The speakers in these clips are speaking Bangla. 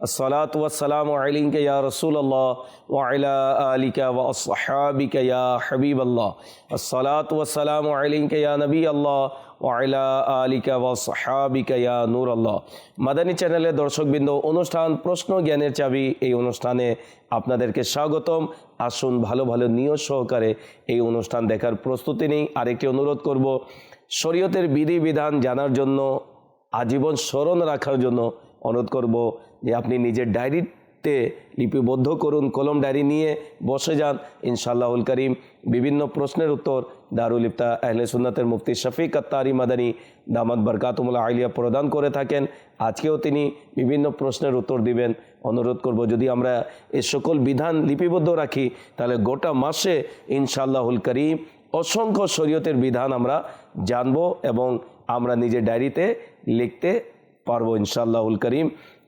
الصلاة والسلام عليك يا رسول الله وعلى آلك وأصحابك يا حبيب الله الصلاة والسلام عليك يا نبي الله ওয়াইলা আলিকা ওয়া সাহাবিকা ইয়া নূর আল্লাহ মাদানী চ্যানেলের দর্শকবৃন্দ অনুষ্ঠান প্রশ্ন জ্ঞানের চাবি এই অনুষ্ঠানে আপনাদেরকে স্বাগতম আসুন ভালো ভালো নিয়ত সহকারে এই অনুষ্ঠান দেখার প্রস্তুতি নেই আরেকটি অনুরোধ করব শরীয়তের বিধি বিধান জানার জন্য আজীবন স্মরণ রাখার জন্য অনুরোধ করব যে আপনি নিজের ডায়েরিতে লিপিবদ্ধ করুন, কলম ডায়েরি নিয়ে বসে যান। ইনশাআল্লাহুল করিম বিভিন্ন প্রশ্নের উত্তর দারুল ইফতা আহলে সুন্নাতের মুফতি শফিক আত্তারি মাদানী দামাদ বরকাতুমুল্লাহ আলিয়া প্রদান করে থাকেন। আজকেও তিনি বিভিন্ন প্রশ্নের উত্তর দিবেন। অনুরোধ করব, যদি আমরা এ সকল বিধান লিপিবদ্ধ রাখি, তাহলে গোটা মাসে ইনশাআল্লাহুল করিম অসংখ্য শরীয়তের বিধান আমরা জানব এবং আমরা নিজের ডায়েরিতে লিখতে পারব ইনশাআল্লাহুল করিম।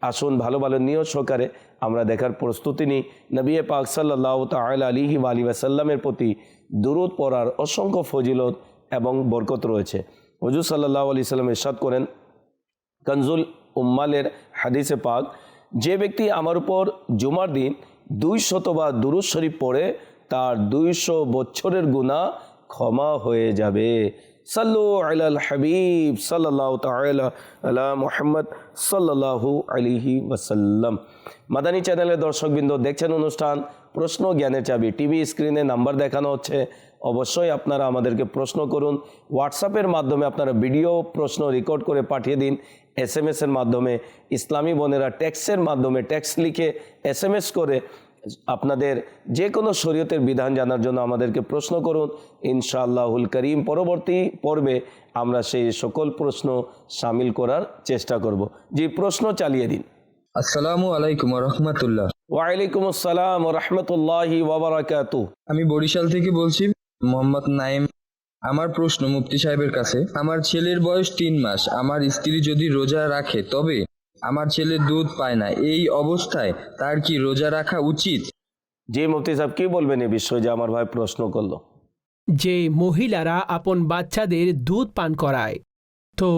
আসুন, ভালো ভালো নিয়ত সহকারে আমরা দেখার প্রস্তুতি নিই। নবী পাক সাল্লাহ তাল আলিহি আলী ওয়াসাল্লামের প্রতি দুরুদ পড়ার অসংখ্য ফজিলত এবং বরকত রয়েছে। হজুর সাল্লাহ আলি সাল্লাম ইরশাদ করেন, কনজুল উম্মালের হাদিসে পাক, যে ব্যক্তি আমার উপর জুমার দিন দুই শত বা দুরুদ শরীফ পড়ে, তার দুইশো বছরের গুণা ক্ষমা হয়ে যাবে। সাল্লু আলাল হাবিব সাল্লাহ তালা আলা মোহাম্মদ সাল্লাহু আলিহি ওয়াসাল্লাম। মাদানী চ্যানেলের দর্শকবৃন্দ, দেখছেন অনুষ্ঠান প্রশ্ন জ্ঞানের চাবি। টিভি স্ক্রিনে নাম্বার দেখানো হচ্ছে। অবশ্যই আপনারা আমাদেরকে প্রশ্ন করুন। হোয়াটসঅ্যাপের মাধ্যমে আপনারা ভিডিও প্রশ্ন রেকর্ড করে পাঠিয়ে দিন। এস এম এর মাধ্যমে। ইসলামী বোনেরা ট্যাক্সের মাধ্যমে ট্যাক্স লিখে এস এম এস করে আপনাদের যে কোনো শরীয়তের বিধান জানার জন্য আমাদেরকে প্রশ্ন করুন। ইনশাআল্লাহুল করিম। পরবর্তী পর্বে আমরা সেই সকল প্রশ্ন সামিল করার চেষ্টা করব। যে প্রশ্ন চালিয়ে দিন। আসসালামু আলাইকুম রহমতুল্লাহ ওয়ালাইকুম আসসালাম রহমতুল্লাহি ওবরাকাতু আমি বরিশাল থেকে বলছি মোহাম্মদ নাইম। আমার প্রশ্ন মুফতি সাহেবের কাছে আমার ছেলের বয়স তিন মাস আমার স্ত্রী যদি রোজা রাখে তবে আমার ছেলে দুধ পায় না এই অবস্থায় তার কি রোজা রাখা উচিত? জি মুফতি সাহেব কি বলবেন এই বিষয়ে যে আমার ভাই প্রশ্ন করল? যে মহিলারা আপন বাচ্চাদের দুধ পান করায় তো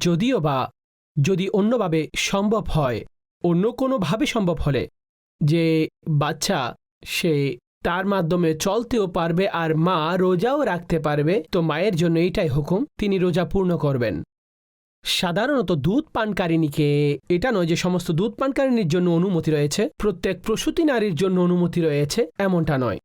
যদিও বা যদি অন্যভাবে সম্ভব হয় অন্য কোনোভাবে সম্ভব হলে যে বাচ্চা সে তার মাধ্যমে চলতেও পারবে আর মা রোজাও রাখতে পারবে তো মায়ের জন্য এটাই হুকুম তিনি রোজা পূর্ণ করবেন। সাধারণত দুধ পানকারিণীকে, এটা নয় যে সমস্ত দুধ পানকারিণীর জন্য অনুমতি রয়েছে, প্রত্যেক প্রসূতি নারীর জন্য অনুমতি রয়েছে, এমনটা নয়।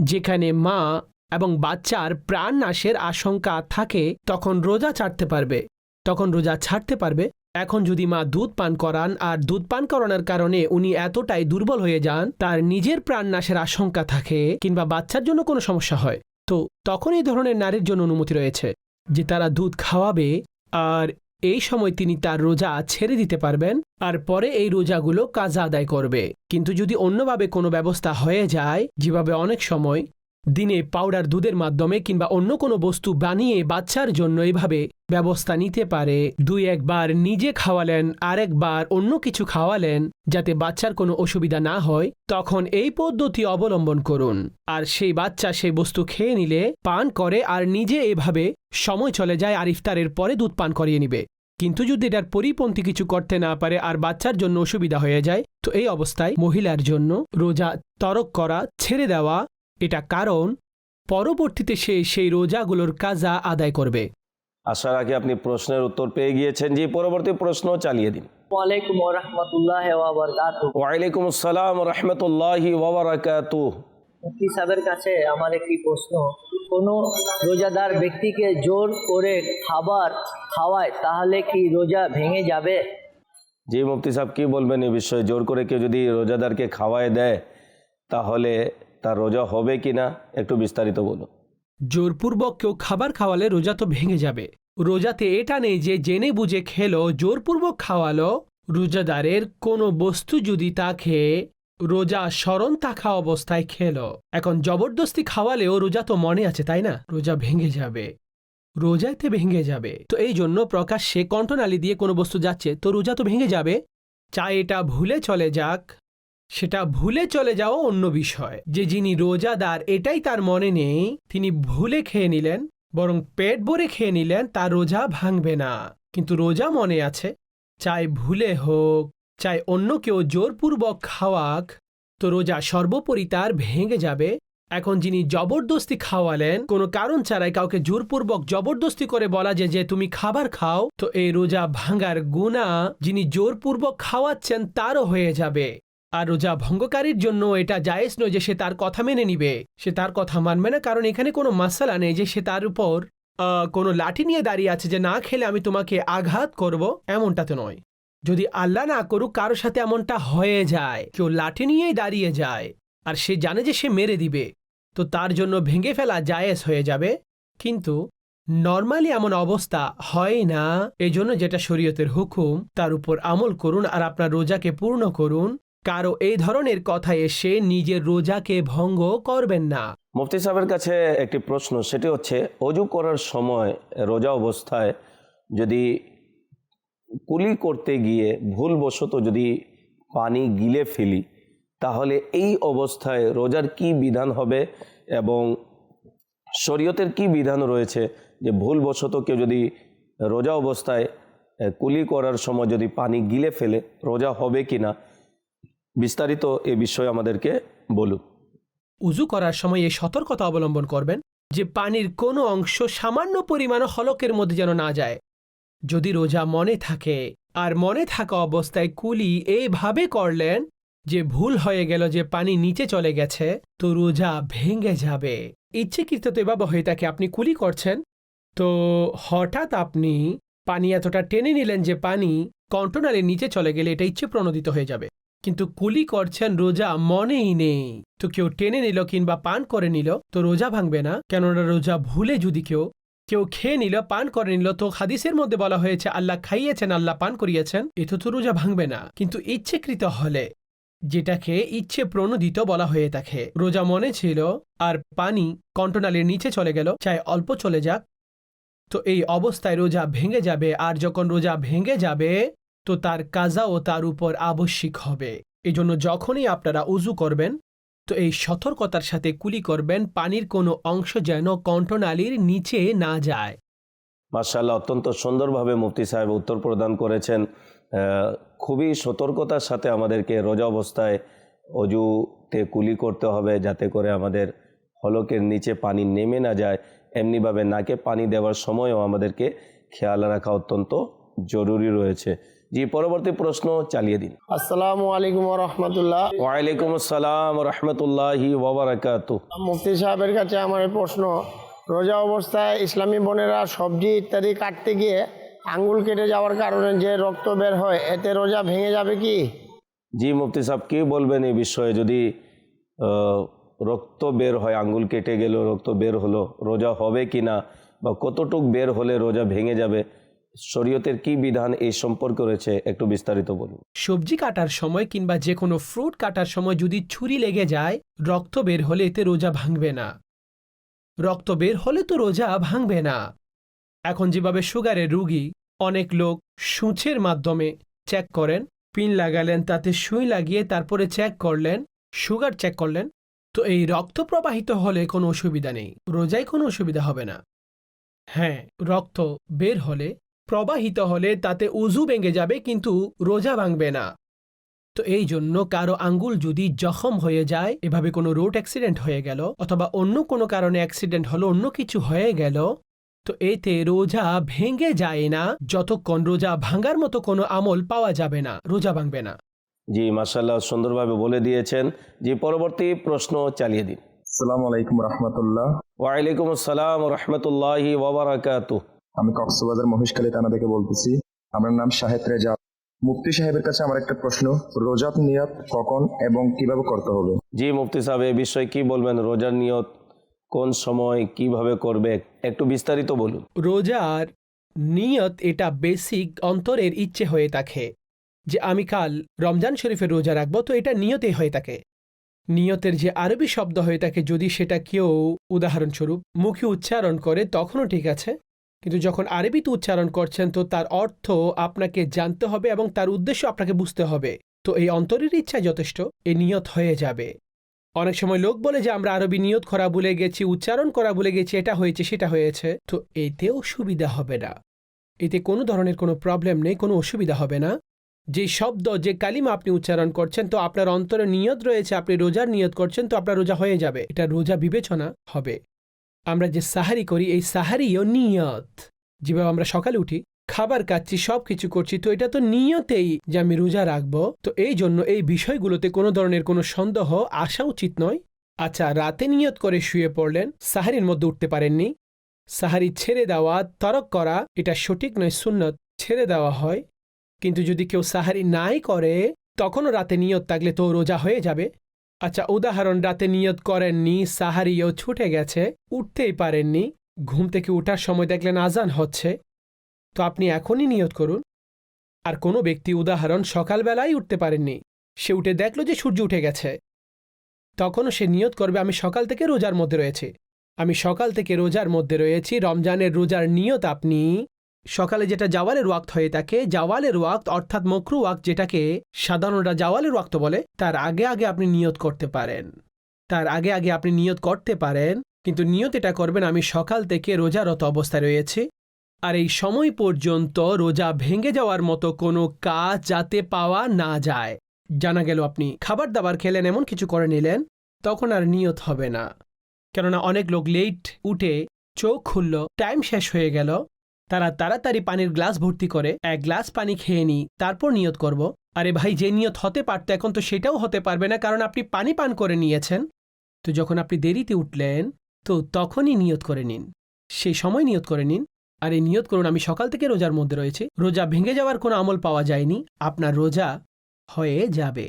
যেখানে মা এবং বাচ্চার প্রাণ নাশের আশঙ্কা থাকে, তখন রোজা ছাড়তে পারবে। তখন রোজা ছাড়তে পারবে। এখন যদি মা দুধ পান করান, আর দুধ পান করানোর কারণে উনি এতটাই দুর্বল হয়ে যান, তার নিজের প্রাণ নাশের আশঙ্কা থাকে, কিংবা বাচ্চার জন্য কোনো সমস্যা হয়। তো তখন এই ধরনের নারীর জন্য অনুমতি রয়েছে, যে তারা দুধ খাওয়াবে আর এই সময় তিনি তার রোজা ছেড়ে দিতে পারবেন, আর পরে এই রোজাগুলো কাজা আদায় করবে। কিন্তু যদি অন্যভাবে কোনো ব্যবস্থা হয়ে যায়, যেভাবে অনেক সময় দিনে পাউডার দুধের মাধ্যমে কিংবা অন্য কোনো বস্তু বানিয়ে বাচ্চার জন্য এভাবে ব্যবস্থা নিতে পারে। দুই একবার নিজে খাওয়ালেন, আরেকবার অন্য কিছু খাওয়ালেন যাতে বাচ্চার কোনো অসুবিধা না হয়, তখন এই পদ্ধতি অবলম্বন করুন। আর সেই বাচ্চা সেই বস্তু খেয়ে নিলে, পান করে আর নিজে এভাবে সময় চলে যায় আর ইফতারের পরে দুধ পান করিয়ে নিবে। কিন্তু যদি এটার পরিপন্থী কিছু করতে না পারে আর বাচ্চার জন্য অসুবিধা হয়ে যায়, তো এই অবস্থায় মহিলার জন্য রোজা তরক করা, ছেড়ে দেওয়া এটা কারণ পরবর্তীতে সে সেই রোজাগুলোর কাজা আদায় করবে। আশা রাখি আপনি প্রশ্নের উত্তর পেয়ে গিয়েছেন যে পরবর্তী প্রশ্ন চালিয়ে দিন। ওয়ালাইকুম আসসালাম রহমতুল্লাহি মুফতি সাহেবের কাছে আমার একটি প্রশ্ন কোনো রোজাদার ব্যক্তিকে জোর করে খাবার খাওয়ায় তাহলে কি রোজা ভেঙে যাবে? জি মুফতি সাহেব কি বলবেন এই বিষয়ে? জোর করে কেউ যদি রোজাদারকে খাওয়ায় দেয় তাহলে তার রোজা হবে কি না, একটু বিস্তারিত বলুন। জোরপূর্বক কেউ খাবার খাওয়ালে রোজা তো ভেঙে যাবে। রোজাতে এটা নেই যে জেনে বুঝে খেলো, জোরপূর্বক খাওয়ালো, রোজাদারের কোনো বস্তু যদি তাকে রোজা স্মরণ থাকা অবস্থায় খেলো। এখন জবরদস্তি খাওয়ালেও রোজা তো মনে আছে, তাই না? রোজা ভেঙে যাবে। রোজাতে ভেঙে যাবে। তো এই জন্য প্রকাশ্যে কণ্ঠনালী দিয়ে কোনো বস্তু যাচ্ছে, তো রোজা তো ভেঙে যাবে। চাই এটা ভুলে চলে যাক। সেটা ভুলে চলে যাওয়া অন্য বিষয়। যে যিনি রোজাদার, এটাই তার মনে নেই। তিনি ভুলে খেয়ে নিলেন, বরং পেট ভরে খেয়ে নিলেন, তার রোজা ভাঙবে না। কিন্তু রোজা মনে আছে, চাই ভুলে হোক, চাই অন্য কেউ জোরপূর্বক খাওয়াক, তো রোজা সর্বোপরি তার ভেঙে যাবে। এখন যিনি জবরদস্তি খাওয়ালেন, কোনো কারণ ছাড়াই কাউকে জোরপূর্বক জবরদস্তি করে বলা যে যে তুমি খাবার খাও, তো এই রোজা ভাঙার গুণা যিনি জোরপূর্বক খাওয়াচ্ছেন, তারও হয়ে যাবে। আর রোজা ভঙ্গকারীর জন্য এটা জায়েজ নয় যে সে তার কথা মেনে নিবে। সে তার কথা মানবে না, কারণ এখানে কোনো মাসালা নেই যে সে তার উপর কোনো লাঠি নিয়ে দাঁড়িয়ে আছে যে না খেলে আমি তোমাকে আঘাত করব, এমনটা তো নয়। যদি আল্লাহ না করুক, কারোর সাথে এমনটা হয়ে যায়, কেউ লাঠি নিয়েই দাঁড়িয়ে যায়, আর সে জানে যে সে মেরে দিবে, তো তার জন্য ভেঙে ফেলা জায়েজ হয়ে যাবে। কিন্তু নর্মালি এমন অবস্থা হয় না, এজন্য যেটা শরীয়তের হুকুম, তার উপর আমল করুন আর আপনার রোজাকে পূর্ণ করুন। কারও এই ধরনের কথা এসে নিজের রোজাকে ভঙ্গ করবেন না। মুফতি সাহেবের কাছে একটি প্রশ্ন, সেটি হচ্ছে, অজু করার সময় রোজা অবস্থায় যদি কুলি করতে গিয়ে ভুলবশত যদি পানি গিলে ফেলি, তাহলে এই অবস্থায় রোজার কি বিধান হবে এবং শরীয়তের কি বিধান রয়েছে যে ভুলবশত কেউ যদি রোজা অবস্থায় কুলি করার সময় যদি পানি গিলে ফেলে, রোজা হবে কি না বিস্তারিত এ বিষয়ে আমাদেরকে বলুন। উজু করার সময় এই সতর্কতা অবলম্বন করবেন যে পানির কোনো অংশ সামান্য পরিমাণ হলকের মধ্যে যেন না যায়। যদি রোজা মনে থাকে আর মনে থাকা অবস্থায় কুলি এইভাবে করলেন যে ভুল হয়ে গেল যে পানি নিচে চলে গেছে, তো রোজা ভেঙে যাবে। ইচ্ছেকৃত তো এভাবে হয়ে থাকে, আপনি কুলি করছেন, তো হঠাৎ আপনি পানি এতটা টেনে নিলেন যে পানি কন্টনালের নিচে চলে গেলে এটা ইচ্ছে প্রণোদিত হয়ে যাবে। কিন্তু কুলি করছেন রোজা মনেই নেই। তো কেউ টেনে নিল কিংবা পান করে নিল, তো রোজা ভাঙবে না। কেননা রোজা ভুলে যদি কেউ কেউ খেয়ে নিল, পান করে নিল, তো হাদিসের মধ্যে বলা হয়েছে, আল্লাহ খাইয়েছেন, আল্লাহ পান করিয়েছেন এতে তো রোজা ভাঙবে না। কিন্তু ইচ্ছেকৃত হলে, যেটাকে ইচ্ছে প্রণোদিত বলা হয়ে থাকে, রোজা মনে ছিল, আর পানি কন্টনালের নিচে চলে গেল, চাই অল্প চলে যাক। তো এই অবস্থায় রোজা ভেঙে যাবে, আর যখন রোজা ভেঙে যাবে তো তার কাজাও তার উপর আবশ্যিক হবে। এজন্য যখনই আপনারা উজু করবেন, তো এই সতর্কতার সাথে কুলি করবেন, পানির কোনো অংশ যেন কণ্ঠনালীর নিচে না যায়। মার্শাল্লাহ অত্যন্ত সুন্দরভাবে মুফতি সাহেব উত্তর প্রদান করেছেন। খুবই সতর্কতার সাথে আমাদেরকে রোজা অবস্থায় অজুতে কুলি করতে হবে, যাতে করে আমাদের হলকের নিচে পানি নেমে না যায়। এমনিভাবে নাকে পানি দেওয়ার সময়ও আমাদেরকে খেয়াল রাখা অত্যন্ত জরুরি রয়েছে। জি পরবর্তী প্রশ্ন চালিয়ে দিন। আসসালামু আলাইকুম রহমতুল্লাহ ওয়ালাইকুম আসসালাম রহমতুল্লাহি ওবরাকাতু। মুফতি সাহেবের কাছে আমার প্রশ্ন রোজা অবস্থায় ইসলামী বোনেরা সবজি ইত্যাদি কাটতে গিয়ে আঙ্গুল কেটে যাওয়ার কারণে যে রক্ত বের হয় এতে রোজা ভেঙে যাবে কি? জি মুফতি সাহেব কি বলবেন এই বিষয়ে? যদি রক্ত বের হয় আঙ্গুল কেটে গেল রক্ত বের হলো রোজা হবে কি না বা কতটুক বের হলে রোজা ভেঙে যাবে? শরীয়তের কি বিধান এই সম্পর্কে রয়েছে একটু বিস্তারিত বলুন। সবজি কাটার সময় কিংবা যে কোনো ফ্রুট কাটার সময় যদি ছুরি লেগে যায়, রক্ত বের হলে এতে রোজা ভাঙবে না। রক্ত বের হলে তো রোজা ভাঙবে না। এখন যেভাবে সুগারের রুগী অনেক লোক সূঁচের মাধ্যমে চেক করেন, পিন লাগালেন, তাতে সুই লাগিয়ে তারপরে চেক করলেন, সুগার চেক করলেন, তো এই রক্ত প্রবাহিত হলে কোনো অসুবিধা নেই, রোজায় কোনো অসুবিধা হবে না। হ্যাঁ রক্ত বের হলে প্রবাহিত হলে তাতে উজু ভেঙে যাবে কিন্তু রোজা ভাঙবে না। তো এই জন্য কারও আঙ্গুল যদি জখম হয়ে যায় এভাবে কোনো রোড অ্যাক্সিডেন্ট হয়ে গেল অথবা অন্য কোনো কারণে অ্যাক্সিডেন্ট হলো অন্য কিছু হয়ে গেল তো এতে রোজা ভেঙে যায় না যতক্ষণ রোজা ভাঙার মতো কোনো আমল পাওয়া যাবে না রোজা ভাঙবে না। জি মাসাল্লাহ সুন্দরভাবে বলে দিয়েছেন। যে পরবর্তী প্রশ্ন চালিয়ে দিন। আসসালামু আলাইকুম রহমতুল্লাহ। ওয়ালাইকুম আসসালাম রহমতুল্লাহি ওবরাকাতু আমি কক্সবাজার মহিষকালী থানা থেকে বলতেছি। আমার নাম শাহেদ রেজা মুফতি সাহেবের কাছে আমার একটা প্রশ্ন রোজাত নিয়াত কখন এবং কীভাবে করতে হবে? জি মুফতি সাহেব এই বিষয়ে কি বলবেন? রোজার নিয়ত কোন সময় কীভাবে করবে? একটু বিস্তারিত বলুন। রোজার নিয়ত এটা বেসিক অন্তরের ইচ্ছে হয়ে থাকে। যে আমি কাল রমজান শরীফের রোজা রাখব তো এটা নিয়তেই হয়ে থাকে। নিয়তের যে আরবি শব্দ হয়ে থাকে যদি সেটা কেউ উদাহরণস্বরূপ মুখে উচ্চারণ করে তখনও ঠিক আছে? কিন্তু যখন আরবিতে উচ্চারণ করছেন, তো তার অর্থ আপনাকে জানতে হবে এবং তার উদ্দেশ্য আপনাকে বুঝতে হবে। তো এই অন্তরের ইচ্ছাই যথেষ্ট, এ নিয়ত হয়ে যাবে। অনেক সময় লোক বলে যে, আমরা আরবি নিয়ত করা ভুলে গেছি, উচ্চারণ করা ভুলে গেছি, এটা হয়েছে, সেটা হয়েছে। তো এতেও সুবিধা হবে না। এতে কোনো ধরনের কোনো প্রবলেম নেই, কোনো অসুবিধা হবে না। যে শব্দ, যে কালিমা আপনি উচ্চারণ করছেন, তো আপনার অন্তরে নিয়ত রয়েছে, আপনি রোজার নিয়ত করছেন, তো আপনার রোজা হয়ে যাবে। এটা রোজা বিবেচনা হবে। আমরা যে সাহারি করি, এই সাহারিও নিয়ত। যেভাবে আমরা সকালে উঠি, খাবার খাচ্ছি সব কিছু করছি, তো এটা তো নিয়তেই যে আমি রোজা রাখব। তো এই জন্য এই বিষয়গুলোতে কোনো ধরনের কোনো সন্দেহ আসা উচিত নয়। আচ্ছা রাতে নিয়ত করে শুয়ে পড়লেন, সাহারির মধ্যে উঠতে পারেননি। সাহারি ছেড়ে দেওয়া, তরক করা, এটা সঠিক নয়, সুন্নত। ছেড়ে দেওয়া হয়। কিন্তু যদি কেউ সাহারি নাই করে, তখনও রাতে নিয়ত থাকলে তো রোজা হয়ে যাবে। আচ্ছা উদাহরণ, রাতে নিয়ত করেননি, সাহারিও ছুটে গেছে, উঠতেই পারেননি, ঘুম থেকে ওঠার সময় দেখলেন আজান হচ্ছে। তো আপনি এখনই নিয়ত করুন। আর কোনো ব্যক্তি উদাহরণ, সকালবেলায় উঠতে পারেননি, সে উঠে দেখল যে সূর্য উঠে গেছে। তখনও সে নিয়ত করবে, আমি সকাল থেকে রোজার মধ্যে রয়েছি। আমি সকাল থেকে রোজার মধ্যে রয়েছি, রমজানের রোজার নিয়ত আপনি সকালে যেটা জাওয়ালের ওয়াক্ত হয়ে থাকে, জাওয়ালের ওয়াক্ত অর্থাৎ মকরু ওয়াক্ত যেটাকে সাধারণরা জাওয়ালের ওয়াক্ত বলে, তার আগে আগে আপনি নিয়ত করতে পারেন। তার আগে আগে আপনি নিয়ত করতে পারেন, কিন্তু নিয়ত এটা করবেন আমি সকাল থেকে রোজারত অবস্থায় রয়েছি। আর এই সময় পর্যন্ত রোজা ভেঙে যাওয়ার মতো কোনো কাজ যাতে পাওয়া না যায়। জানা গেল আপনি খাবার দাবার খেলেন, এমন কিছু করে নিলেন, তখন আর নিয়ত হবে না। কেননা অনেক লোক লেট উঠে চোখ খুলল, টাইম শেষ হয়ে গেল তারা তাড়াতাড়ি পানির গ্লাস ভর্তি করে এক গ্লাস পানি খেয়ে নিই তারপর নিয়ত করব। আরে ভাই যে নিয়ত হতে পারত এখন তো সেটাও হতে পারবে না কারণ আপনি পানি পান করে নিয়েছেন। তো যখন আপনি দেরিতে উঠলেন তো তখনই নিয়ত করে নিন। সেই সময় নিয়ত করে নিন। আর এই নিয়ত করুন আমি সকাল থেকে রোজার মধ্যে রয়েছে। রোজা ভেঙে যাওয়ার কোনো আমল পাওয়া যায়নি। আপনার রোজা হয়ে যাবে।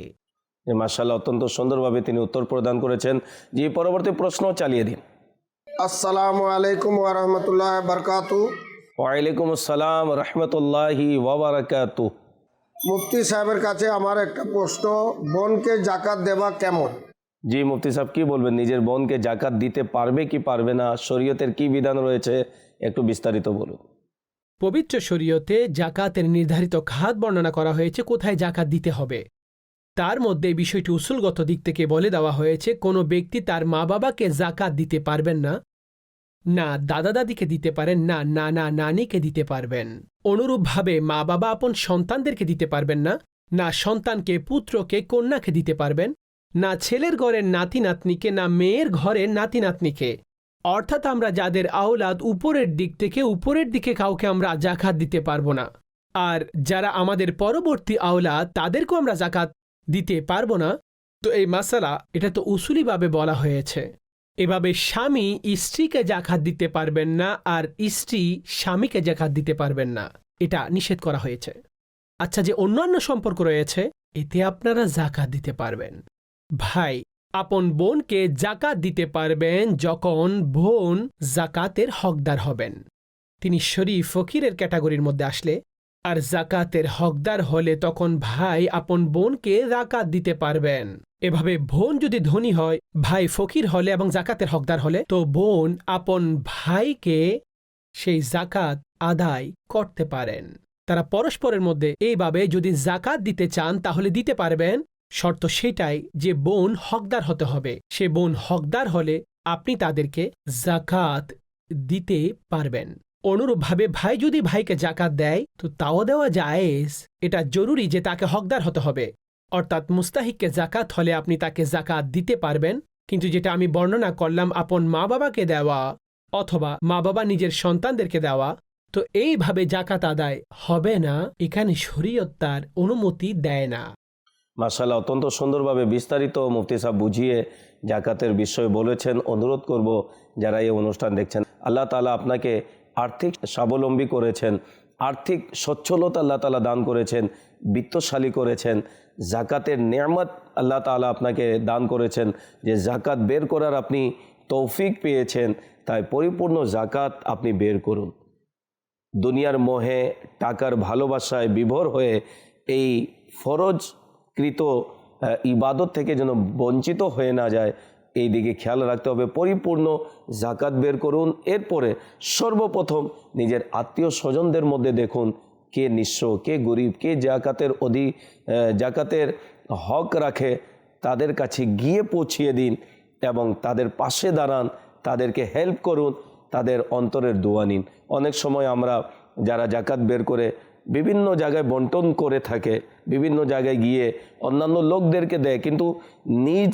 মার্শাল্লাহ অত্যন্ত সুন্দরভাবে তিনি উত্তর প্রদান করেছেন। যে পরবর্তী প্রশ্ন চালিয়ে দিন। আসসালামু আলাইকুম ওরহমতুল্লাহ বরকাতু ওয়ালাইকুম আসসালাম রহমতুল্লাহি ওবরাকাতু মুফতি সাহেবের কাছে আমার একটা প্রশ্ন বোনকে জাকাত দেওয়া কেমন? জি মুফতি সাহেব কি বলবেন? নিজের বোনকে জাকাত দিতে পারবে কি পারবে না? শরীয়তের কি বিধান রয়েছে? একটু বিস্তারিত বলুন। পবিত্র শরীয়তে জাকাতের নির্ধারিত খাত বর্ণনা করা হয়েছে কোথায় জাকাত দিতে হবে। তার মধ্যে বিষয়টি উসুলগত দিক থেকে বলে দেওয়া হয়েছে কোনো ব্যক্তি তার মা বাবাকে জাকাত দিতে পারবেন না। না দাদা দাদিকে দিতে পারেন, না নানা নানিকে দিতে পারবেন। অনুরূপভাবে মা বাবা আপন সন্তানদেরকে দিতে পারবেন না না সন্তানকে, পুত্রকে, কন্যাকে দিতে পারবেন, না ছেলের ঘরের নাতি নাতনিকে না মেয়ের ঘরের নাতি নাতনিকে অর্থাৎ আমরা যাদের আওলাদ উপরের দিক থেকে উপরের দিকে কাউকে আমরা জাকাত দিতে পারব না। আর যারা আমাদের পরবর্তী আওলাদ, তাদেরকেও আমরা জাকাত দিতে পারব না। তো এই মাসালা, এটা তো উসুলিভাবে বলা হয়েছে। এভাবে স্বামী স্ত্রীকে জাকাত দিতে পারবেন না আর স্ত্রী স্বামীকে জাকাত দিতে পারবেন না। এটা নিষেধ করা হয়েছে। আচ্ছা যে অন্যান্য সম্পর্ক রয়েছে, এতে আপনারা জাকাত দিতে পারবেন। ভাই, আপন বোনকে জাকাত দিতে পারবেন যখন বোন জাকাতের হকদার হবেন। তিনি শরীফ ফকিরের ক্যাটাগরির মধ্যে আসলে আর জাকাতের হকদার হলে তখন ভাই আপন বোনকে জাকাত দিতে পারবেন। এভাবে বোন যদি ধনী হয়, ভাই ফকির হলে এবং জাকাতের হকদার হলে, তো বোন আপন ভাইকে সেই জাকাত আদায় করতে পারেন। তারা পরস্পরের মধ্যে এইভাবে যদি জাকাত দিতে চান, তাহলে দিতে পারবেন। শর্ত সেটাই যে বোন হকদার হতে হবে। সে বোন হকদার হলে আপনি তাদেরকে জাকাত দিতে পারবেন। অনুরূপভাবে ভাই যদি ভাইকে জাকাত দেয়, তো তাও দেওয়া জায়েজ। এটা জরুরি যে তাকে হকদার হতে হবে। অর্থাৎ মুস্তাহিককে জাকাত হলে আপনি তাকে জাকাত দিতে পারবেন, কিন্তু যেটা আমি বর্ণনা করলাম আপন মা বাবাকে দেওয়া, অথবা মা বাবা নিজের সন্তানদেরকে দেওয়া, তো এইভাবে জাকাত আদায় হবে না। এখানে শরীয়ত তার অনুমতি দেয় না। মার্শাল্লাহ অত্যন্ত সুন্দরভাবে বিস্তারিত মুফতি সাহেব বুঝিয়ে জাকাতের বিষয় বলেছেন। অনুরোধ করব যারা এই অনুষ্ঠান দেখছেন, আল্লাহ তালা আপনাকে আর্থিক স্বাবলম্বী করেছেন, আর্থিক সচ্ছলতা আল্লাহ তালা দান করেছেন, বিত্তশালী করেছেন জাকাতের নিয়ামত আল্লাহ তালা আপনাকে দান করেছেন, যে জাকাত বের করার আপনি তৌফিক পেয়েছেন, তাই পরিপূর্ণ জাকাত আপনি বের করুন। দুনিয়ার মোহে, টাকার ভালোবাসায় বিভোর হয়ে এই ফরজকৃত ইবাদত থেকে যেন বঞ্চিত হয়ে না যায় এই দিকে খেয়াল রাখতে হবে, পরিপূর্ণ জাকাত বের করুন। এরপরে সর্বপ্রথম নিজের আত্মীয় স্বজনদের মধ্যে দেখুন কে নিঃস্ব, কে গরিব, কে জাকাতের অধি জাকাতের হক রাখে। তাদের কাছে গিয়ে পৌঁছিয়ে দিন এবং তাদের পাশে দাঁড়ান, তাদেরকে হেল্প করুন, তাদের অন্তরের দোয়া নিন। অনেক সময় আমরা যারা জাকাত বের করে বিভিন্ন জায়গায় বন্টন করে থাকে, বিভিন্ন জায়গায় গিয়ে অন্যান্য লোকদেরকে দেয়, কিন্তু নিজ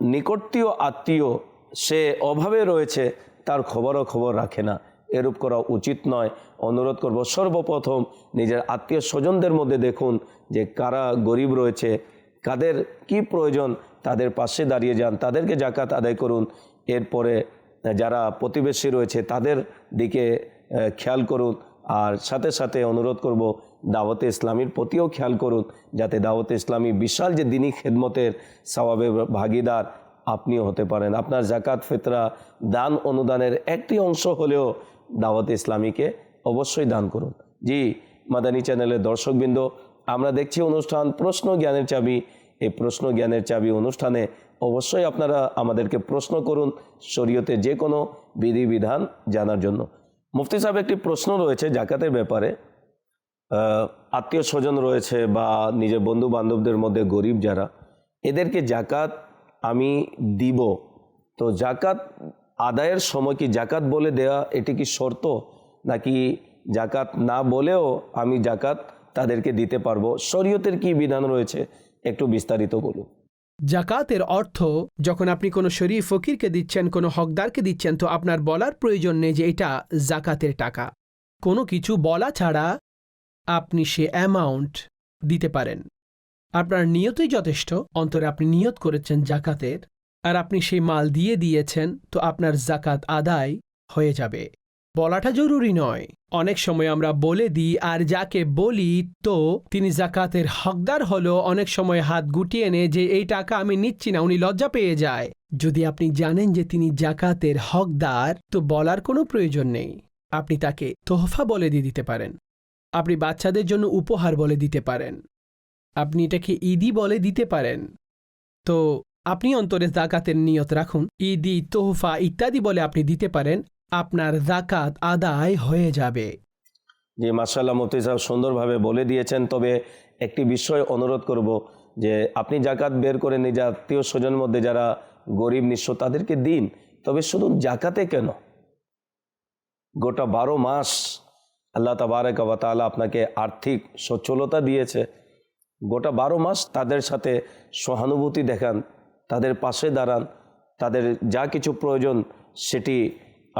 আহ, নিকটীয় আত্মীয় সে অভাবে রয়েছে তার খবরও খবর রাখে না। এরূপ করা উচিত নয়। অনুরোধ করব সর্বপ্রথম নিজের আত্মীয় স্বজনদের মধ্যে দেখুন যে কারা গরিব রয়েছে কাদের কি প্রয়োজন তাদের পাশে দাঁড়িয়ে যান তাদেরকে জাকাত আদায় করুন। এরপরে যারা প্রতিবেশী রয়েছে তাদের দিকে খেয়াল করুন। আর সাথে সাথে অনুরোধ করব দাওয়াতে ইসলামীর প্রতিও খেয়াল করুন যাতে দাওয়াতে ইসলামী বিশাল যে দিনী খেদমতের স্বভাবের ভাগিদার আপনিও হতে পারেন। আপনার জাকাত ফেতরা, দান, অনুদানের একটি অংশ হলেও দাওয়াতে ইসলামীকে অবশ্যই দান করুন। জি, মাদানী চ্যানেলের দর্শকবৃন্দ, আমরা দেখছি অনুষ্ঠান প্রশ্ন জ্ঞানের চাবি। এই প্রশ্ন জ্ঞানের চাবি অনুষ্ঠানে অবশ্যই আপনারা আমাদেরকে প্রশ্ন করুন শরীয়তে যে কোনো বিধিবিধান জানার জন্য। মুফতি সাহেব, একটি প্রশ্ন রয়েছে জাকাতের ব্যাপারে। আত্মীয় স্বজন রয়েছে বা নিজের বন্ধু বান্ধবদের মধ্যে গরিব যারা, এদেরকে জাকাত আমি দিব। তো জাকাত আদায়ের সময় কি জাকাত বলে দেয়া এটি কি শর্ত? নাকি জাকাত না বলেও আমি জাকাত তাদেরকে দিতে পারব? শরীয়তের কি বিধান রয়েছে? একটু বিস্তারিত বলুন। জাকাতের অর্থ, যখন আপনি কোনো শরীর ফকিরকে দিচ্ছেন, কোনো হকদারকে দিচ্ছেন, তো আপনার বলার প্রয়োজন নেই যে এটা জাকাতের টাকা। কোনো কিছু বলা ছাড়া আপনি সে অ্যামাউন্ট দিতে পারেন। আপনার নিয়তই যথেষ্ট, অন্তরে আপনি নিয়ত করেছেন জাকাতের, আর আপনি সেই মাল দিয়ে দিয়েছেন, তো আপনার জাকাত আদায় হয়ে যাবে। বলাটা জরুরি নয়। অনেক সময় আমরা বলে দিই, আর যাকে বলি, তো তিনি জাকাতের হকদার হলো। অনেক সময় হাত গুটিয়ে এনে যে, এই টাকা আমি নিচ্ছি না, উনি লজ্জা পেয়ে যায়। যদি আপনি জানেন যে তিনি জাকাতের হকদার, তো বলার কোনো প্রয়োজন নেই। আপনি তাকে তোহফা বলে দিয়ে দিতে পারেন। আপনি বাচ্চাদের জন্য উপহার বলে দিতে পারেন। আপনি এটাকে ঈদি বলে দিতে পারেন। তো আপনি অন্তরে জাকাতের নিয়ত রাখুন। ঈদি তোহফা ইত্যাদি বলে আপনি দিতে পারেন, আপনার জাকাত আদায় হয়ে যাবে। যে মার্শাল্লাহ মুফতি সাহেব সুন্দরভাবে বলে দিয়েছেন। তবে একটি বিষয় অনুরোধ করব যে আপনি জাকাত বের করে নিজে আত্মীয় স্বজন মধ্যে যারা গরিব, নিঃস্ব, তাদেরকে দিন। তবে শুধু জাকাতে কেন? গোটা বারো মাস আল্লাহ তাবারক তাআলা আপনাকে আর্থিক সচ্ছলতা দিয়েছে। গোটা বারো মাস তাদের সাথে সহানুভূতি দেখান, তাদের পাশে দাঁড়ান, তাদের যা কিছু প্রয়োজন সেটি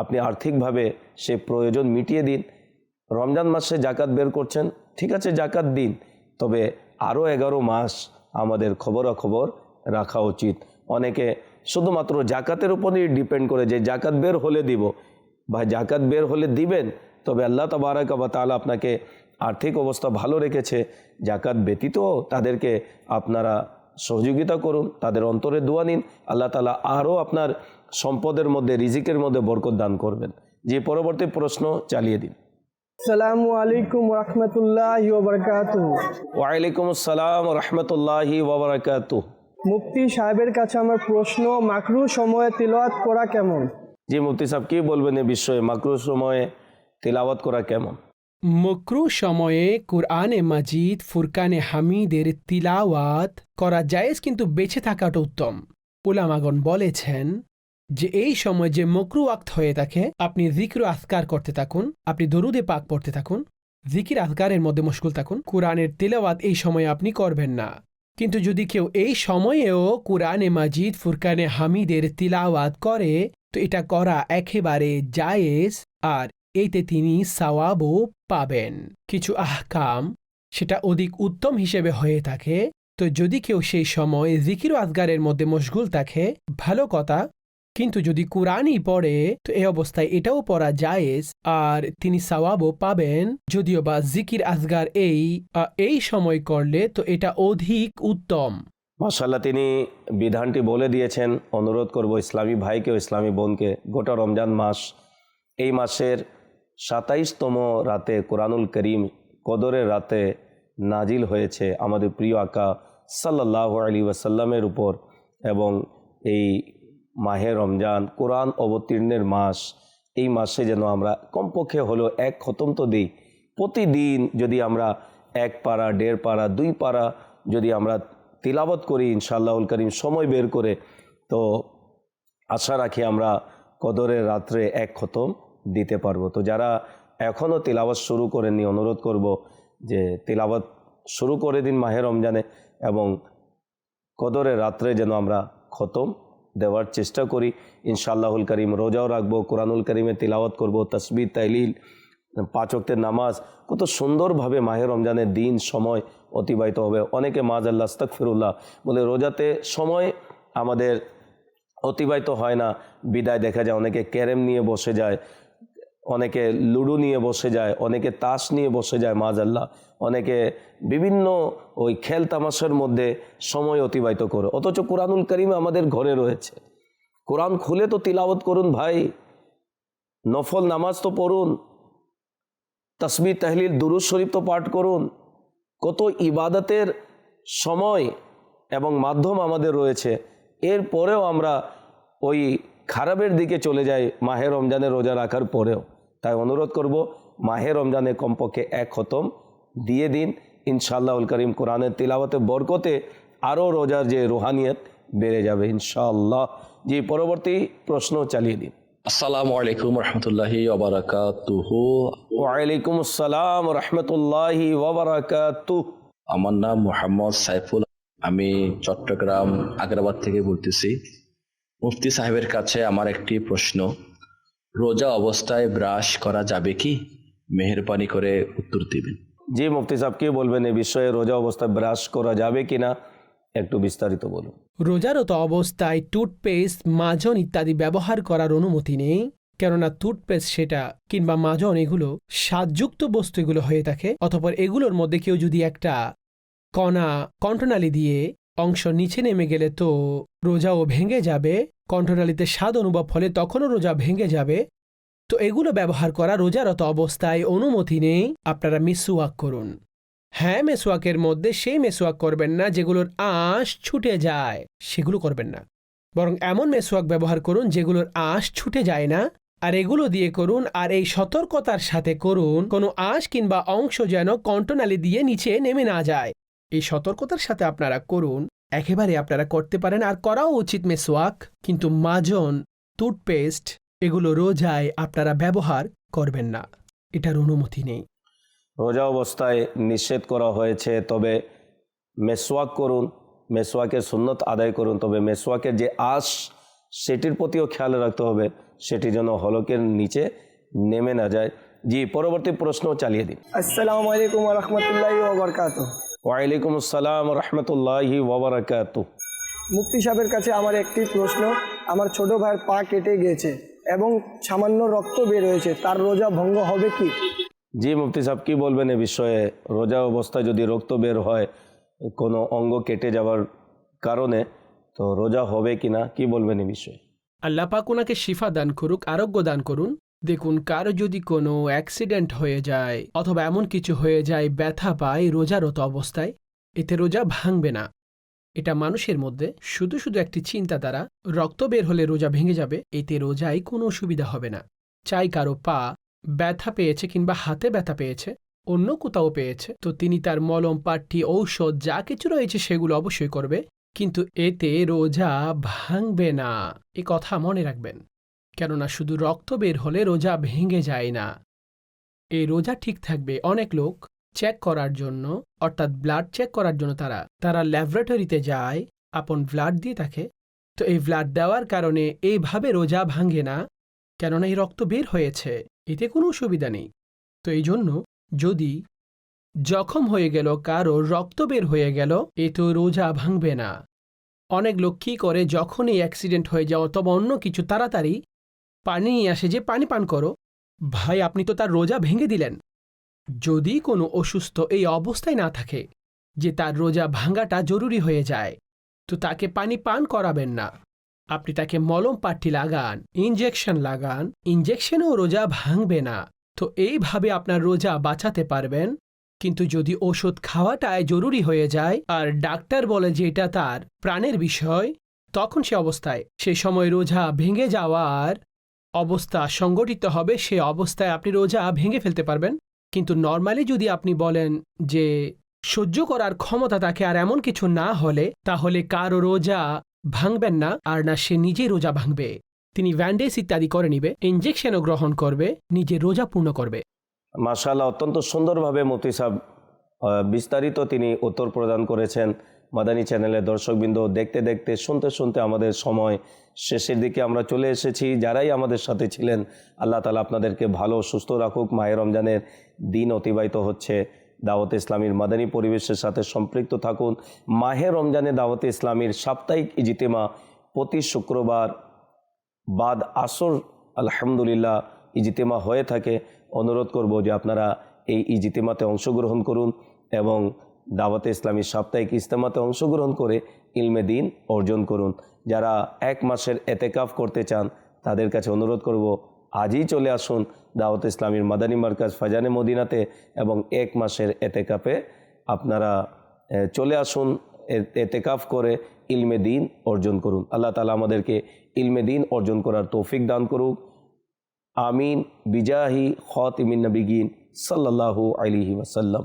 আপনি আর্থিকভাবে সে প্রয়োজন মিটিয়ে দিন। রমজান মাসে জাকাত বের করছেন, ঠিক আছে, জাকাত দিন, তবে আরও এগারো মাস আমাদের খবরাখবর রাখা উচিত। অনেকে শুধুমাত্র জাকাতের উপরই ডিপেন্ড করে যে জাকাত বের হলে দিব, বা জাকাত বের হলে দিবেন তবে আল্লাহ তবারক বা তাআলা আপনাকে আর্থিক অবস্থা ভালো রেখেছে জাকাত ব্যতীত তাদেরকে আপনারা সহযোগিতা করুন তাদের অন্তরে দোয়া নিন আল্লাহ তালা আরও আপনার সম্পদের মধ্যে রিজিকের মধ্যে বরকত দান করবেন। যে পরবর্তী প্রশ্ন চালিয়ে দিন। সালামু আলাইকুম রহমতুল্লাহ ওয়ালাইকুম আসসালাম রহমতুল্লাহি ওবরাকাত মুফতি সাহেবের কাছে আমার প্রশ্ন মাকরু সময়ে তিলওয়াত করা কেমন? জি মুফতি সাহেব কী বলবেন এ বিষয়ে? মাকরু সময়ে তিলাওয়াত করা কেমন? মক্রু সময়ে কুরআনে মাজিদ, ফুরকানে হামিদের তিলাওয়াত করা জায়েজ, কিন্তু বেঁচে থাকাটা উত্তম। উলামাগণ বলেছেন যে, এই সময় যে মকরু আক্ত হয়ে থাকে, আপনি জিক্র আজকার করতে থাকুন, আপনি দরুদে পাক পড়তে থাকুন জিকির আজকারের মধ্যে মুশকুল থাকুন, কোরআনের তিলাওয়াত এই সময়ে আপনি করবেন না। কিন্তু যদি কেউ এই সময়েও কুরআনে মাজিদ, ফুরকানে হামিদের তিলাওয়াত করে, তো এটা করা একেবারে জায়েজ। আর এতে তিনি সাওয়াবও পাবেন। কিছু আহকাম, সেটা অধিক উত্তম হিসেবে হয়ে থাকে। তো যদি কেউ সেই সময় জিকির আজগারের মধ্যে মশগুল থাকে, ভালো কথা। কিন্তু যদি কোরআনই পড়ে, তো এই অবস্থায় এটাও পড়া জায়েজ। আর তিনি সাওয়াবও পাবেন, যদিও বা জিকির আজগার এই এই সময় করলে তো এটা অধিক উত্তম। মাসাল্লাহ তিনি বিধানটি বলে দিয়েছেন। অনুরোধ করব ইসলামী ভাইকে ইসলামী বোনকে, গোটা রমজান মাস, এই মাসের সাতাইশতম রাতে কোরআনুল করিম কদরের রাতে নাজিল হয়েছে আমাদের প্রিয় আকা সাল্লাহ আলী ওয়াসাল্লামের উপর এবং এই মাহে রমজান কোরআন অবতীর্ণের মাস। এই মাসে যেন আমরা কমপক্ষে হলো এক খতম তো দিই। প্রতিদিন যদি আমরা এক পারা দেড় পারা দুই পারা যদি আমরা তিলাবত করি ইনশাআল্লাহুল করিম সময় বের করে, তো আশা রাখি আমরা কদরের রাত্রে এক খতম দিতে পারব। তো যারা এখনও তিলাবত শুরু করেননি, অনুরোধ করব যে তিলাবত শুরু করে দিন মাহে রমজানে এবং কদরের রাত্রে যেন আমরা খতম দেওয়ার চেষ্টা করি। ইনশাআল্লাহুল করিম রোজাও রাখব, কোরআনুল করিমে তিলাওয়াত করব তসবির তাইলিল, পাঁচ ওয়াক্তের নামাজ। কত সুন্দরভাবে মাহে রমজানের দিন, সময় অতিবাহিত হবে। অনেকে মাজ আল্লাহ ফিরুল্লাহ বলে, রোজাতে সময় আমাদের অতিবাহিত হয় না, বিদায় দেখা যায়। অনেকে ক্যারেম নিয়ে বসে যায়। অনেকে লুডো নিয়ে বসে যায়, অনেকে তাস নিয়ে বসে যায়, মাজাল্লাহ। অনেকে বিভিন্ন ওই খেল তামাশার মধ্যে সময় অতিবাহিত করে। অথচ কোরআনুল করিম আমাদের ঘরে রয়েছে। কোরআন খুলে তো তিলাওয়াত করুন ভাই। নফল নামাজ তো পড়ুন। তসবির তাহলিল দুরুজ শরীফ তো পাঠ করুন। কত ইবাদতের সময় এবং মাধ্যম আমাদের রয়েছে। এরপরেও আমরা ওই খারাপের দিকে চলে যাই মাহে রমজানে রোজা রাখার পরেও। তাই অনুরোধ করব মাহে রমজানে কমপক্ষে এক খতম দিয়ে দিন। ইনশাআল্লাহুল করিম কোরআনের তিলাওয়াতে বরকতে আরও রোজার যে রুহানিয়ত বেড়ে যাবে ইনশাআল্লাহ। যে পরবর্তী প্রশ্ন চালিয়ে দিন। আসসালামু আলাইকুম রহমতুল্লাহি ওবরাকাতুহু ওয়ালাইকুম আসসালাম রহমতুল্লাহি ওবরাকাতু আমার নাম মোহাম্মদ সাইফুল আমি চট্টগ্রাম আগ্রাবাদ থেকে বলতেছি। মুফতি সাহেবের কাছে আমার একটি প্রশ্ন। রোজা অবস্থায় ব্রাশ করা যাবে কি? মেহরবানি করে উত্তর দিবেন। জি মুফতি সাহেব কি বলবেন এই বিষয়ে? রোজা অবস্থায় ব্রাশ করা যাবে কিনা? একটু বিস্তারিত বলুন। রোজারত অবস্থায় টুথপেস্ট মাজন ইত্যাদি ব্যবহার করার অনুমতি নেই। কেননা টুথপেস্ট সেটা কিংবা মাজন এগুলো স্বাদযুক্ত বস্তু এগুলো হয়ে থাকে। অতপর এগুলোর মধ্যে কেউ যদি একটা কণা কণ্ঠনালী দিয়ে অংশ নিচে নেমে গেলে তো রোজাও ভেঙে যাবে। কণ্ঠনালীতে স্বাদ অনুভব হলে তখনও রোজা ভেঙে যাবে। তো এগুলো ব্যবহার করা রোজারত অবস্থায় অনুমতি নেই। আপনারা মিসওয়াক করুন। হ্যাঁ মেসোয়াকের মধ্যে সেই মেসোয়াক করবেন না যেগুলোর আঁশ ছুটে যায়। সেগুলো করবেন না। বরং এমন মেসোয়াক ব্যবহার করুন যেগুলোর আঁশ ছুটে যায় না। আর এগুলো দিয়ে করুন আর এই সতর্কতার সাথে করুন। কোনো আঁশ কিংবা অংশ যেন কণ্ঠনালী দিয়ে নিচে নেমে না যায়। এই সতর্কতার সাথে আপনারা করুন। একেবারে আপনারা করতে পারেন আর করাও উচিত মেসোয়াক কিন্তু মাজন টুথপেস্ট এগুলো রোজায় আপনারা ব্যবহার করবেন না। এটার অনুমতি নেই। রোজা অবস্থায় নিষেধ করা হয়েছে তবে মেসওয়াক করুন মেসওয়াকের সুন্নত আদায় করুন তবে মেসওয়াকের যে আশ সেটির প্রতিও খেয়াল রাখতে হবে। সেটি যেন হলকের নিচে নেমে না যায়। জি পরবর্তী প্রশ্ন চালিয়ে দিন। আসসালামু আলাইকুম রহমতুল্লাহ ওয়ালাইকুম আসসালাম রহমতুল্লাহি ওবরাকাত মুফতি সাহেবের কাছে আমার একটি প্রশ্ন আমার ছোট ভাইয়ের পা কেটে গিয়েছে এবং সামান্য রক্ত বের হয়েছে তার রোজা ভঙ্গ হবে কি? জি মুফতি সাহেব কি বলবেন এ বিষয়ে? রোজা অবস্থায় যদি রক্ত বের হয় কোনো অঙ্গ কেটে যাওয়ার কারণে তো রোজা হবে কিনা কি বলবেন এ বিষয়ে? আল্লাহ পাক ওনাকে শিফা দান করুক আরোগ্য দান করুন। দেখুন, কারও যদি কোনো অ্যাক্সিডেন্ট হয়ে যায় অথবা এমন কিছু হয়ে যায় ব্যথা পায় রোজারত অবস্থায়, এতে রোজা ভাঙবে না। এটা মানুষের মধ্যে শুধু শুধু একটি চিন্তা দ্বারা রক্ত বের হলে রোজা ভেঙে যাবে, এতে রোজায় কোনো অসুবিধা হবে না। চাই কারও পা ব্যথা পেয়েছে কিংবা হাতে ব্যথা পেয়েছে, অন্য কোথাও পেয়েছে, তো তিনি তার মলম, পাট্টি, ঔষধ, যা কিছু রয়েছে সেগুলো অবশ্যই করবে, কিন্তু এতে রোজা ভাঙবে না। এ কথা মনে রাখবেন। কেননা শুধু রক্ত বের হলে রোজা ভেঙে যায় না। এই রোজা ঠিক থাকবে অনেক লোক চেক করার জন্য, অর্থাৎ ব্লাড চেক করার জন্য তারা তারা ল্যাবরেটরিতে যায়, আপন ব্লাড দিয়ে থাকে তো এই ব্লাড দেওয়ার কারণে এইভাবে রোজা ভাঙে না, কেননা এই রক্ত বের হয়েছে, এতে কোনো অসুবিধা নেই। তো এই জন্য যদি জখম হয়ে গেল, কারও রক্ত বের হয়ে গেল, এ তো রোজা ভাঙবে না। অনেক লোক কী করে, যখনই অ্যাক্সিডেন্ট হয়ে যাওয়া, তবে অন্য কিছু তাড়াতাড়ি পানি নিয়ে আসে, যে পানি পান করো। ভাই, আপনি তো তার রোজা ভেঙে দিলেন। যদি কোনো অসুস্থ এই অবস্থায় না থাকে, যে তার রোজা ভাঙাটা জরুরি হয়ে যায়, তো তাকে পানি পান করাবেন না। আপনি তাকে মলম পাট্টি লাগান ইঞ্জেকশন লাগান, ইনজেকশনেও রোজা ভাঙবে না। তো এইভাবে আপনার রোজা বাঁচাতে পারবেন। কিন্তু যদি ওষুধ খাওয়াটায় জরুরি হয়ে যায়, আর ডাক্তার বলে যে এটা তার প্রাণের বিষয়, তখন সে অবস্থায়, সে সময় রোজা ভেঙে যাওয়ার অবস্থা সংগঠিত হবে, সে অবস্থায় আপনি রোজা ভেঙে ফেলতে পারবেন। কিন্তু নর্মালি যদি আপনি বলেন যে সহ্য করার ক্ষমতা তাকে আর এমন কিছু না হলে, তাহলে কারও রোজা ভাঙবেন না, আর না সে নিজে রোজা ভাঙবে। তিনি ব্যান্ডেজ ইত্যাদি করে নিবে ইঞ্জেকশনও গ্রহণ করবে, নিজে রোজা পূর্ণ করবে। মাশাআল্লাহ, অত্যন্ত সুন্দরভাবে মুফতি সাহেব বিস্তারিত তিনি উত্তর প্রদান করেছেন। মাদানী চ্যানেলের দর্শকবৃন্দ দেখতে দেখতে, শুনতে শুনতে আমাদের সময় শেষের দিকে আমরা চলে এসেছি। যারাই আমাদের সাথে ছিলেন, আল্লাহ তালা আপনাদেরকে ভালো সুস্থ রাখুক। মাহে রমজানের দিন অতিবাহিত হচ্ছে দাওয়াত ইসলামীর মাদানী পরিবেশের সাথে সম্পৃক্ত থাকুন। মাহে রমজানে দাওয়াতে ইসলামীর সাপ্তাহিক ইজিতেমা প্রতি শুক্রবার বাদ আসর, আলহামদুলিল্লাহ, ইজিতেমা হয়ে থাকে। অনুরোধ করব যে আপনারা এই ইজিতেমাতে অংশগ্রহণ করুন এবং দাওয়াতে ইসলামী সাপ্তাহিক ইস্তেমাতে অংশগ্রহণ করে ইলমে দিন অর্জন করুন। যারা এক মাসের এতেকাফ করতে চান, তাদের কাছে অনুরোধ করব, আজই চলে আসুন দাওয়াত ইসলামীর মাদানী মার্কাজ ফাজানে মদিনাতে এবং এক মাসের এতেকাফে আপনারা চলে আসুন এতেকাফ করে ইলমে দিন অর্জন করুন। আল্লাহ তালা আমাদেরকে ইলমে দিন অর্জন করার তৌফিক দান করুক। আমিন। বিজাহি খাতিমিন নবিগিন সাল্লাল্লাহু আলাইহি ওয়াসাল্লাম।